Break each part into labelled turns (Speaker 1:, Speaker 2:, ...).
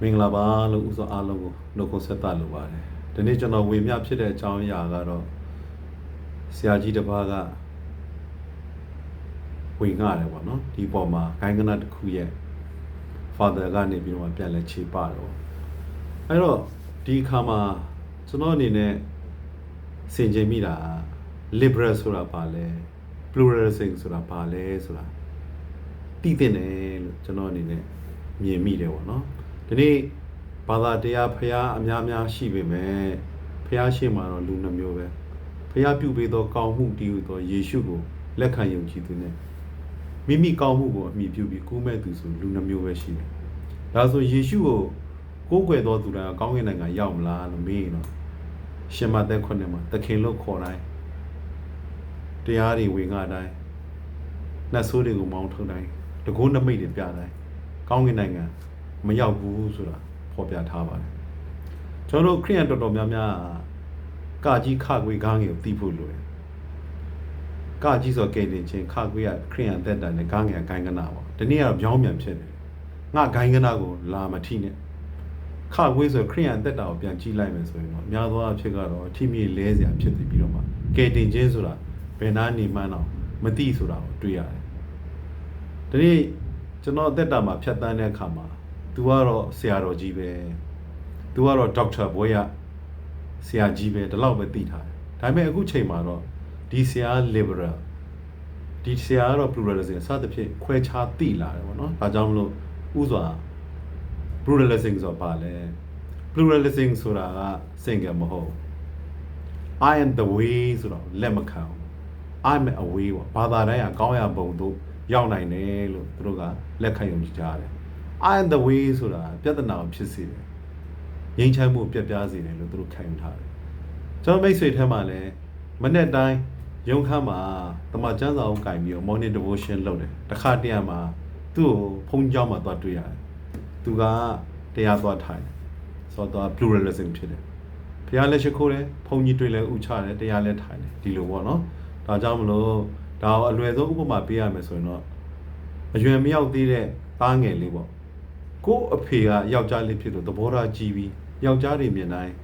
Speaker 1: မင်္ဂလာပါလို့ဥစွာအားလုံးကိုနှုတ်ခွန်းဆက်သလိုပါတယ်ဒီနေ့ကျွန်တော်ဝေမျှဖြစ်တဲ့အကြောင်းအရာကတော့ဆရာကြီးတစ်ပါးကဝေငှတယ်ပေါ့နော်ဒီပေါ်မှာဂိုင်းကနတစ်ခုရဲ့ father ကနေပြီးတော့ပြန်လဲခြေပတော့အဲ့တော့ဒီအခါမှာကျွန်တော်အနေနဲ့စင်ကြင်မိတာ liberal ဆိုတာဘာလဲ pluralism ဆိုတာဘာလဲဆိုတာသိတဲ့တယ်လို့ကျွန်တော်အနေနဲ့မြင်မိတယ်ပေါ့နော် ဒီနေ့ဘာသာတရားဖះအများများရှိပေမဲ့ဖះရှိမှတော့လူနှမျိုးပဲဖះပြုပေးသောကောင်းမှုတည်ဟူသောယေရှုကိုလက်ခံယုံကြည်သူနဲ့မိမိကောင်းမှုကိုအမိပြုပြီးကူးမဲ့သူဆိုလူနှမျိုးပဲရှိတယ်ဒါဆိုယေရှုကိုကိုးကွယ်တော်သူတိုင်းကောင်းကင်နိုင်ငံရောက်မလားလို့မေးရင်တော့ရှင်မသက်ခွနဲ့မှာသခင်လို့ခေါ်တိုင်းတရားတွေဝင်ငါတိုင်းနှက်ဆိုးတွေကိုမောင်းထုတ်တိုင်းတကုန်းနမိတ်တွေပြတိုင်းကောင်းကင်နိုင်ငံ မရောက်ဘူးဆိုတာဖော်ပြထားပါတယ်ကျွန်တော်တို့ခရိယန်တော်တော်များများကကြီးခခွေကားငယ်ကိုသိဖို့လိုတယ်ကကြီးဆိုကဲတင်ချင်းခခွေကခရိယန်သက်တန်နဲ့ကားငယ်ဂိုင်းကနာပေါ့ဒီနေ့ကတော့ပြောင်းပြန်ဖြစ်တယ်ငါဂိုင်းကနာကိုလာမထိနဲ့ခခွေဆိုခရိယန်သက်တာကိုပြန်ကြည့်လိုက်မယ်ဆိုရင်တော့အများသောအဖြစ်ကတော့ထိမိလဲစရာဖြစ်နေပြီးတော့မှကဲတင်ချင်းဆိုတာဘယ်နာနေမှန်းတော့မသိဆိုတာကိုတွေ့ရတယ်ဒီနေ့ကျွန်တော်အသက်တာမှာဖြတ်တန်းတဲ့အခါမှာ तू ကတော့ဆရာတော်ကြီးပဲ तू ကတော့ဒေါက်တာဘွဲရဆရာကြီးပဲဒီလောက်ပဲသိထားတယ်ဒါပေမဲ့အခုချိန်မှာတော့ဒီဆရာ liberal ဒီဆရာကတော့ pluralism စသဖြင့်ခွဲခြားသိလာတယ်ပေါ့နော်ဒါကြောင့်မလို့ဥစွာ pluralism ဆိုတာပါလဲ pluralism ဆိုတာက single မဟုတ် I am the way ဆိုတော့လက်မခံဘူး I'm a way ပေါ့ဘာသာတိုင်းကကောင်းရပုံတို့ရောက်နိုင်တယ်လို့သူတို့ကလက်ခံယုံကြည်ကြတယ် I am the way ဆိုတာပြဿနာကိုဖြစ်စေတယ်ငြိမ်းချမ်းမှုပြတ်ပြားစေတယ်လို့သူတို့ခံယူထားတယ်ကျွန်တော်မိတ်ဆွေထဲမှာလည်းမနေ့တိုင်းရုံခန်းမှာတမချန်းစာအုပ်ကင်ပြီးတော့ morning devotion လုပ်တယ်တစ်ခါတည်းမှာသူ့ကိုဖုန်းကြောင်းမှာသွားတွေ့ရတယ်သူကတရားသွားထိုင်ဆိုတော့ pluralism ဖြစ်တယ်ဘုရားလည်းရှိခိုးတယ်ဘုန်းကြီးတွေ့လဲဥချတယ်တရားလည်းထိုင်တယ်ဒီလိုပေါ့နော်ဒါကြောင့်မလို့ဒါကိုအလွယ်ဆုံးဥပမာပေးရမယ်ဆိုရင်တော့အရွယ်မရောက်သေးတဲ့သားငယ်လေးပေါ့ ကို့အဖေကယောက်ျားလေးဖြစ်လို့သဘောထားကြီးပြီးယောက်ျားတွေမြင်တိုင်း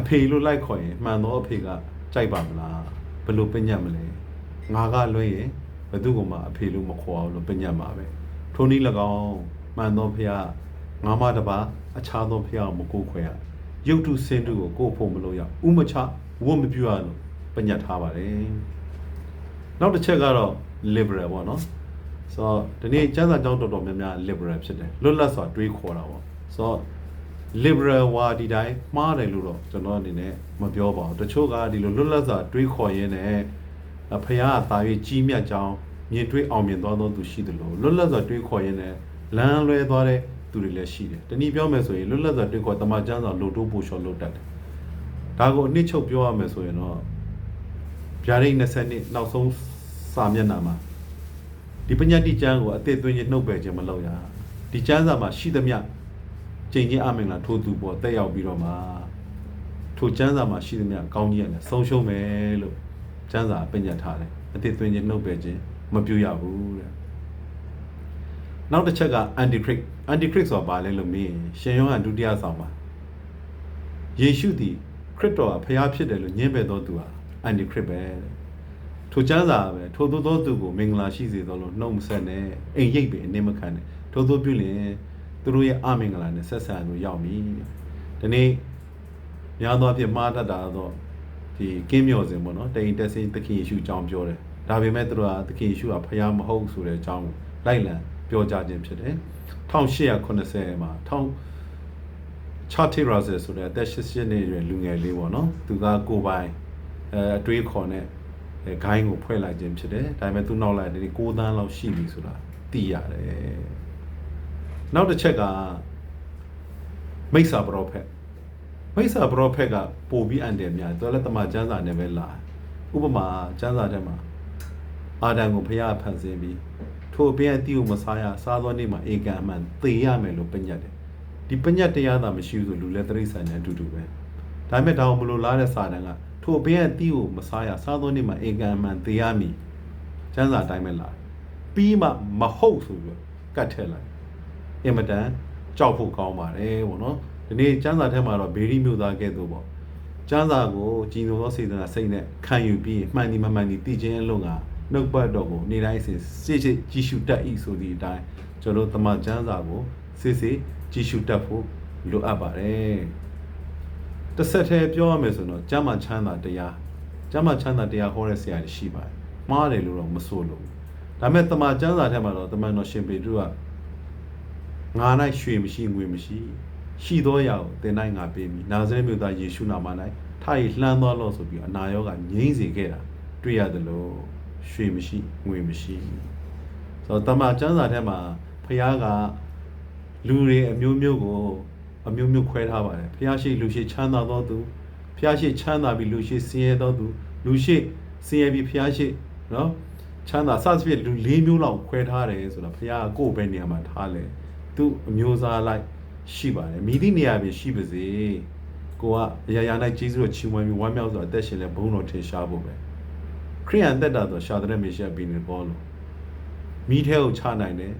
Speaker 1: အဖေလို့လိုက်ခေါ်ရင်မှန်တော့အဖေကကြိုက်ပါမလားဘယ်လိုပညတ်မလဲငါကလွှဲရင်ဘယ်သူကမှအဖေလို့မခေါ်အောင်လို့ပညတ်မှာပဲထိုနည်း၎င်းမှန်တော့ဖေကငါမတပါအခြားသောဖေကမကိုခွဲရရုပ်တုစင်တုကိုကိုဖို့မလို့ရဥမချဝတ်မပြရလို့ပညတ်ထားပါတယ်နောက်တစ်ချက်ကတော့ liberal ပေါ့နော် ဆိုတော့ဒီနေ့ကျမ်းစာကြောင်းတော်တော်များများ liberal ဖြစ်တယ်လွတ်လပ်စွာတွေးခေါ်တာပေါ့ဆိုတော့ liberal ဝါဒီတိုင်းမှားတယ်လို့တော့ကျွန်တော်အနေနဲ့မပြောပါဘူးတချို့ကဒီလိုလွတ်လပ်စွာတွေးခေါ်ရင်းနဲ့ဖခင်ကသာ၍ကြီးမြတ်ကြောင်းမြင်တွေ့အောင်မြင်သွားသောသူရှိတယ်လို့လွတ်လပ်စွာတွေးခေါ်ရင်းနဲ့လမ်းလွဲသွားတဲ့သူတွေလည်းရှိတယ်တနည်းပြောမယ်ဆိုရင်လွတ်လပ်စွာတွေးခေါ်တမန်ကျမ်းစာလိုတိုးပို့လျှော်လို့တတ်တယ်ဒါကိုအနှစ်ချုပ်ပြောရမယ်ဆိုရင်တော့ဗျာဒိတ်20နှစ်နောက်ဆုံးစာမျက်နှာမှာ ဒီပညာတိကျမ်းကိုအသေးသွင်းခြင်းနှုတ်ပယ်ခြင်းမလုပ်ရဒီကျမ်းစာမှာရှိသမျှကျင့်ခြင်းအမင်္ဂလာထိုးသူပေါ်တက်ရောက်ပြီးတော့မှထိုကျမ်းစာမှာရှိသမျှကောင်းကြီးရတယ်ဆုံးရှုံးမယ်လို့ကျမ်းစာပညာထားတယ်အသေးသွင်းခြင်းနှုတ်ပယ်ခြင်းမပြုရဘူးတဲ့နောက်တစ်ချက်က antichrist antichrist ဆိုတာဘာလဲလို့မေးရင်ရှင်ယောဟန်ဒုတိယဆောင်မှာယေရှုသည်ခရစ်တော်ကဖျားဖြစ်တယ်လို့ညင်းပယ်တော်သူဟာ antichrist ပဲတဲ့ ထိုကျမ်းစာပဲထိုသို့သောသူကိုမင်္ဂလာရှိစေသောလို့နှုတ်မဆက်နဲ့အိမ်ရိပ်ပဲအနည်းမခံနဲ့ထိုသို့ပြုလျင်သူတို့ရဲ့အမင်္ဂလာနဲ့ဆက်ဆံလို့ရောက်ပြီဒီနေ့များသောအားဖြင့်မှားတတ်တာတော့ဒီကင်းမြော်စဉ်ပေါ့နော်တိန်တက်စင်းသခင်ယေရှုအကြောင်းပြောတယ်ဒါပေမဲ့သူတို့ကသခင်ယေရှုကဖျားမဟုတ်ဆိုတဲ့အကြောင်းကိုလိုက်လံပြောကြခြင်းဖြစ်တယ်1880မှာ1000 Charty Russell ဆိုတဲ့အသက်88နှစ်အရွယ်လူငယ်လေးပေါ့နော်သူကကိုပိုင်အဲအတွေးခေါ်နဲ့ အဲဂိုင်းကိုဖွဲ့လိုက်ခြင်းဖြစ်တယ်ဒါပေမဲ့သူနောက်လိုက်တယ်6သန်းလောက်ရှိပြီဆိုတာသိရတယ်နောက်တစ်ချက်ကမိစ္ဆာပရောဖက်မိစ္ဆာပရောဖက်ကပို့ပြီးအန်တယ်များတယ်သူလည်းတမန်ကျမ်းစာနဲ့ပဲလာဥပမာကျမ်းစာထဲမှာအာဒံကိုဖျားဖန်ဆင်းပြီးထိုအပြင်အတိကိုမစားရစားသောနေ့မှာဧကံအမှန်သေရမယ်လို့ပညတ်တယ်ဒီပညတ်တရားသာမရှိဘူးဆိုလူလည်းတရိษံနဲ့အတူတူပဲဒါပေမဲ့ဒါအောင်မလို့လားတဲ့စာတန်က ထိုအပြင်အတိကိုမစားရစားသောနေ့မှာဧကံအမှန်သေရမည်ကျမ်းစာအတိုင်းပဲလာပြီးမှမဟုတ်ဆိုပြီးကတ်ထည့်လိုက်အင်မတန်ကြောက်ဖို့ကောင်းပါတယ်ပေါ့နော်ဒီနေ့ကျမ်းစာထဲမှာတော့ဘေရီမြို့သားကဲ့သို့ပေါ့ကျမ်းစာကိုကြည်ညိုသောစေတနာစိတ်နဲ့ခံယူပြီးမှန်ဒီမမှန်ဒီသိခြင်းအလုံးကနှုတ်ပတ်တော်ကိုနေ့တိုင်းစဉ်စစ်စစ်ကြည်ရှုတတ်၏ဆိုသည့်အတိုင်းကျွန်တော်တို့တမန်ကျမ်းစာကိုစစ်စစ်ကြည်ရှုတတ်ဖို့လိုအပ်ပါတယ် တစ်ဆက်တည်းပြောရမယ်ဆိုတော့ကျမ်းမာချမ်းသာတရားကျမ်းမာချမ်းသာတရားဟောတဲ့ဆရာကြီးရှိပါတယ်မှားတယ်လို့တော့မဆိုလို့ဒါပေမဲ့တမန်ကျမ်းစာထဲမှာတော့တမန်တော်ရှင်ပေတုကငါ၌ရွှေမရှိငွေမရှိရှိသောအရာကိုသင်၌ငါပေးမည်နာဇရက်မြို့သားယေရှုနာမ၌ထားရလှမ်းသွားလို့ဆိုပြီးအနာရောဂါငြိမ့်စေခဲ့တာတွေ့ရတယ်လို့ရွှေမရှိငွေမရှိဆိုတော့တမန်ကျမ်းစာထဲမှာဖခင်ကလူတွေအမျိုးမျိုးကို အမျိုးမျိုးခွဲထားပါတယ်ဖခင်ရှိလူရှိချမ်းသာသောသူဖခင်ရှိချမ်းသာပြီးလူရှိဆင်းရဲသောသူလူရှိဆင်းရဲပြီးဖခင်ရှိနော်ချမ်းသာစသဖြင့်လူ၄မျိုးလောက်ခွဲထားတယ်ဆိုတော့ဖခင်ကကိုယ့်ဘယ်နေရာမှာထားလဲသူအမျိုးသားလိုက်ရှိပါတယ်မိသည့်နေရာပဲရှိပါစေကိုကအရာရာ၌ကျေးဇူးတော်ချီးမွမ်းပြီးဝမ်းမြောက်စွာအသက်ရှင်လဲဘုန်းတော်ထင်ရှားဖို့ပဲခရိယန်သက်တာဆိုရှာတဲ့မေရှက်ပြီးနေပေါ်လို့မိထဲကိုချနိုင်တယ်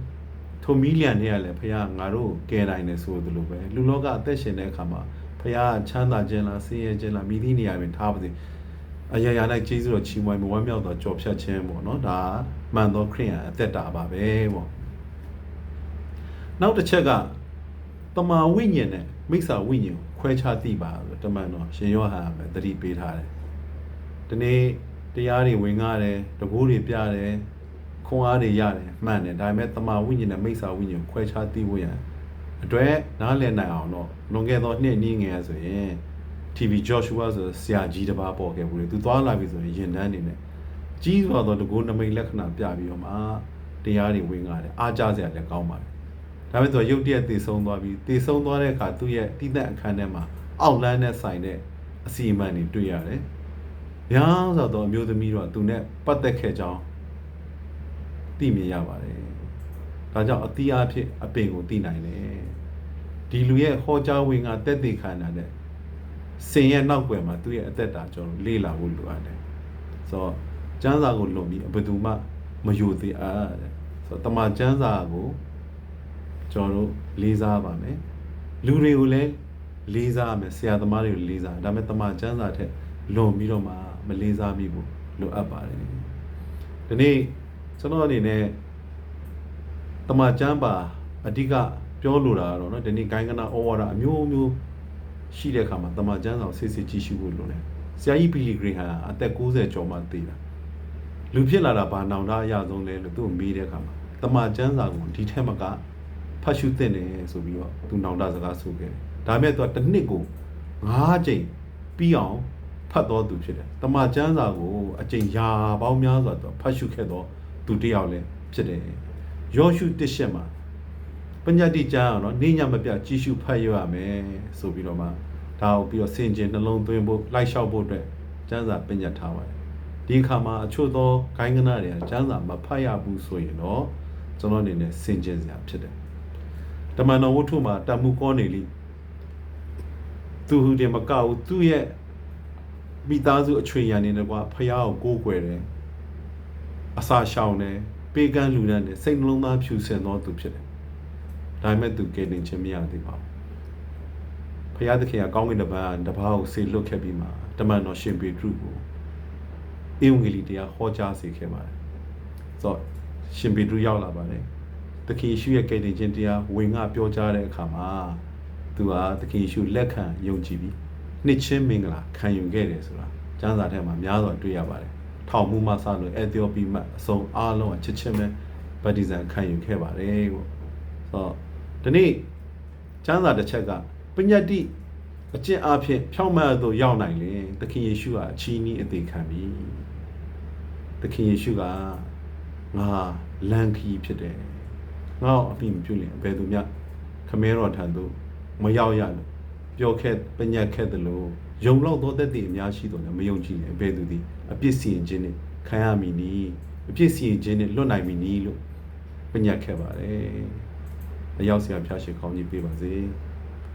Speaker 1: ထိုမီလျံတွေကလည်းဖခင်ငါတို့ကယ်နိုင်တယ်ဆိုသလိုပဲလူလောကအသက်ရှင်တဲ့အခါမှာဖခင်ချမ်းသာခြင်းလားဆင်းရဲခြင်းလားမိသည့်နေရာပဲထားပါစေအရာရာ၌ကျေးဇူးတော်ချီးမွမ်းပြီးဝမ်းမြောက်သောကြော်ဖြတ်ခြင်းပေါ့နော်ဒါမှန်သောခရိယန်အသက်တာပါပဲပေါ့နောက်တစ်ချက်ကတမာဝိညာဉ်နဲ့မိစ္ဆာဝိညာဉ်ကိုခွဲခြားသိပါဆိုတမန်တော်ရှင်ယောဟန်ကသတိပေးထားတယ်ဒီနေ့တရားတွေဝင်ငားတယ်တကူတွေပြတယ် ခွန်အားတွေရတယ်မှန်တယ်ဒါပေမဲ့တမာဝိညာဉ်နဲ့မိစ္ဆာဝိညာဉ်ကိုခွဲခြားသိဖို့ရန်အတွက်နားလည်နိုင်အောင်တော့လွန်ခဲ့သောနှစ်နည်းငယ်ဆိုရင် TV Joshua ဆိုဆရာကြီးတစ်ပါးပေါ်ခဲ့ဘူးလေသူသွားလာပြီဆိုရင်ရင်တန်းနေနဲ့ကြီးစွာသောတကူနမိတ်လက္ခဏာပြပြီးတော့မှတရားတွေဝင်ငားတယ်အားကြစရာလည်းကောင်းပါတယ်ဒါပေမဲ့သူကရုတ်တရက်တည်ဆုံးသွားပြီးတည်ဆုံးသွားတဲ့အခါသူ့ရဲ့တိသက်အခန်းထဲမှာအောက်လန်းနဲ့ဆိုင်တဲ့အစီအမံတွေတွေ့ရတယ်။များစွာသောအမျိုးသမီးတို့ကသူနဲ့ပတ်သက်ခဲ့ကြောင်း သိမြင်ရပါတယ်။ဒါကြောင့်အတိအဖြစ်အပင်ကိုသိနိုင်တယ်။ဒီလူရဲ့ဟောကြားဝင်ကတက်တည်ခံတာတဲ့စင်ရဲ့နောက်ွယ်မှာသူ့ရဲ့အသက်တာကျွန်တော်လေ့လာဖို့လိုအပ်တယ်။ဆိုတော့ကျမ်းစာကိုလွန်ပြီးဘယ်သူမှမယိုသေးအားတဲ့။ဆိုတော့တမန်ကျမ်းစာကိုကျွန်တော်တို့လေးစားပါမယ်လူတွေကိုလည်းလေးစားမယ်ဆရာသမားတွေကိုလေးစားဒါပေမဲ့တမန်ကျမ်းစာထက်လွန်ပြီးတော့မှမလေးစားမိဘူးလိုအပ်ပါတယ်ဒီနေ့ ကျွန်တော်အနေနဲ့တမချမ်းပါအဓိကပြောလိုတာကတော့နော်ဒီနေ့ဂိုင်းကနာဩဝါဒအမျိုးမျိုးရှိတဲ့အခါမှာတမချမ်းဆောင်ဆေးဆေးကြည့်ရှုဖို့လိုတယ်ဆရာကြီးပီလီဂရီဟာအသက်60ကျော်မှသေတာလူဖြစ်လာတာဘာနောင်တအရဆုံးလဲလို့သူ့ကိုမေးတဲ့အခါမှာတမချမ်းစာကိုဒီထက်မကဖတ်ရှုသင့်တယ်ဆိုပြီးတော့သူနောင်တစကားဆိုခဲ့တယ်ဒါမဲ့သူကတစ်နှစ်ကို၅ကြိမ်ပြီးအောင်ဖတ်တော်သူဖြစ်တယ်တမချမ်းစာကိုအကြိမ်ရာပေါင်းများစွာသူဖတ်ရှုခဲ့တော့ သူတယောက်လည်းဖြစ်တယ်ယောရှုတစ်ရှက်မှာပညာတိကျမ်းအောင်နော်နေညမပြကြည်ရှုဖတ်ရရမယ်ဆိုပြီးတော့မှဒါကိုပြီးတော့စင်ကျင်နှလုံးသွင်းဖို့လိုက်လျှောက်ဖို့အတွက်ကျမ်းစာပညာထားပါတယ်ဒီအခါမှာအချို့သောဂိုင်းကနာတွေကကျမ်းစာမဖတ်ရဘူးဆိုရင်တော့ကျွန်တော်အနေနဲ့စင်ကျင်စရာဖြစ်တယ်တမန်တော်ဝတ္ထုမှာတမှုကောနေလိသူဟူတယ်မကဘူးသူ့ရဲ့မိသားစုအချွေရန်နေတော့ဖះကိုကိုးကွယ်တယ် အစာရှောင်တယ်ပေးကမ်းလူတန်းတယ်စိတ်နှလုံးသားဖြူစင်သောသူဖြစ်တယ်ဒါပေမဲ့သူကယ်တင်ခြင်းမရသေးပါဘူးဖះသခင်ကကောင်းကင်တပန်းတပားကိုဆေလွတ်ခဲ့ပြီးမှတမန်တော်ရှင်ပေတရုကိုအင်္ဂလိပ်တရားဟောကြားစေခဲ့ပါတယ်ဆိုတော့ရှင်ပေတရုရောက်လာပါတယ်သခင်ယေရှုရဲ့ကယ်တင်ခြင်းတရားဝင်ငါပြောကြားတဲ့အခါမှာသူဟာသခင်ယေရှုလက်ခံယုံကြည်ပြီးနှစ်ချင်းမင်္ဂလာခံယူခဲ့တယ်ဆိုတာကျမ်းစာထဲမှာများစွာတွေ့ရပါတယ်။ ထောင်မှုမှစလို့အက်သီယိုပီမှအစုံအားလုံးအချစ်ချင်းပဲဗတ္တိဇံခံယူခဲ့ပါတယ်ပေါ့။ဆိုတော့ဒီနေ့ကျမ်းစာတစ်ချက်ကပညတ်တိအကျင့်အဖြစ်ဖြောင့်မတ်သို့ရောက်နိုင်လေသခင်ယေရှုကအချီးနှီးအသေးခံပြီ။သခင်ယေရှုကငါလန်ခီဖြစ်တယ်ငါ့အမိမပြုလင်ဘယ်သူမြခမဲတော်ထံသို့မရောက်ရလို့ပြောခဲ့ပညာခဲ့တယ်လို့ ယုံလောက်သောသက်တည်အများရှိတော့လည်းမယုံကြည်နဲ့ဘယ်သူသည်အပြစ်စီရင်ခြင်းနဲ့ခံရမည်နီအပြစ်စီရင်ခြင်းနဲ့လွတ်နိုင်မည်နီလို့ပညာခဲ့ပါတယ်အရောက်ဆရာဖျားရှိကောင်းကြီးပေးပါစေ။